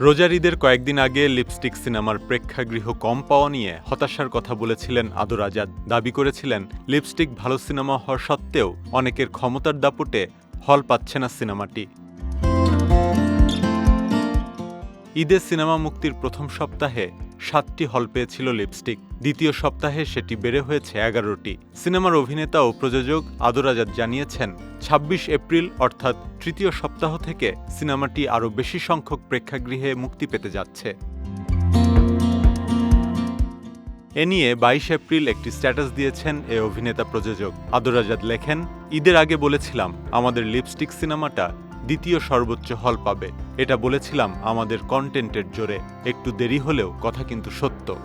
রোজার ঈদের কয়েকদিন আগে লিপস্টিক সিনেমার প্রেক্ষাগৃহ কম পাওয়া নিয়ে হতাশার কথা বলেছিলেন আদর আজাদ। দাবি করেছিলেন, লিপস্টিক ভালো সিনেমা হওয়া সত্ত্বেও অনেকের ক্ষমতার দাপটে হল পাচ্ছে না সিনেমাটি। ঈদের সিনেমা মুক্তির প্রথম সপ্তাহে সাতটি হল পেয়েছিল লিপস্টিক। দ্বিতীয় সপ্তাহে সেটি বেড়ে হয়েছে এগারোটি। সিনেমার অভিনেতা ও প্রযোজক আদর আজাদ জানিয়েছেন ২৬ এপ্রিল অর্থাৎ তৃতীয় সপ্তাহ থেকে সিনেমাটি আরও বেশি সংখ্যক প্রেক্ষাগৃহে মুক্তি পেতে যাচ্ছে। এ নিয়ে বাইশ এপ্রিল একটি স্ট্যাটাস দিয়েছেন এ অভিনেতা প্রযোজক। আদর আজাদ লেখেন, ঈদের আগে বলেছিলাম, আমাদের লিপস্টিক সিনেমাটা দ্বিতীয় সর্বোচ্চ হল পাবে। এটা বলেছিলাম আমাদের কন্টেন্টের জোরে। একটু দেরি হলেও কথা কিন্তু সত্য।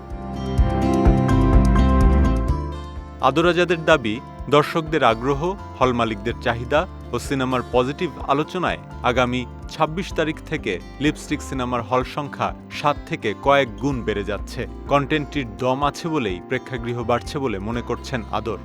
আদরাজাদের দাবি, দর্শকদের আগ্রহ, হল মালিকদের চাহিদা ও সিনেমার পজিটিভ আলোচনায় আগামী ২৬ তারিখ থেকে লিপস্টিক সিনেমার হল সংখ্যা সাত থেকে কয়েক গুণ বেড়ে যাচ্ছে। কন্টেন্টটির দম আছে বলেই প্রেক্ষাগৃহ বাড়ছে বলে মনে করছেন আদর।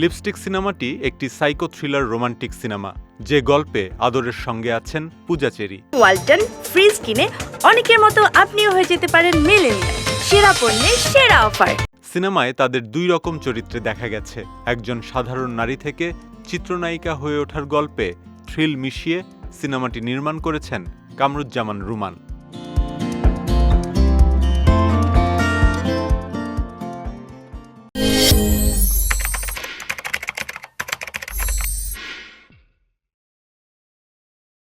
লিপস্টিক সিনেমাটি একটি সাইকো থ্রিলার রোমান্টিক সিনেমা যে গল্পে আদরের সঙ্গে আছেন পূজা চেরি ওয়ালটন ফ্রিজ কিনে অনেকের মতো আপনিও হয়ে যেতে পারেন মিলেনিয়াল। সেরা পণ্যের সেরা অফার। সিনেমায় তাদের দুই রকম চরিত্রে দেখা গেছে। একজন সাধারণ নারী থেকে চিত্রনায়িকা হয়ে ওঠার গল্পে থ্রিল মিশিয়ে সিনেমাটি নির্মাণ করেছেন কামরুজ্জামান রুমান।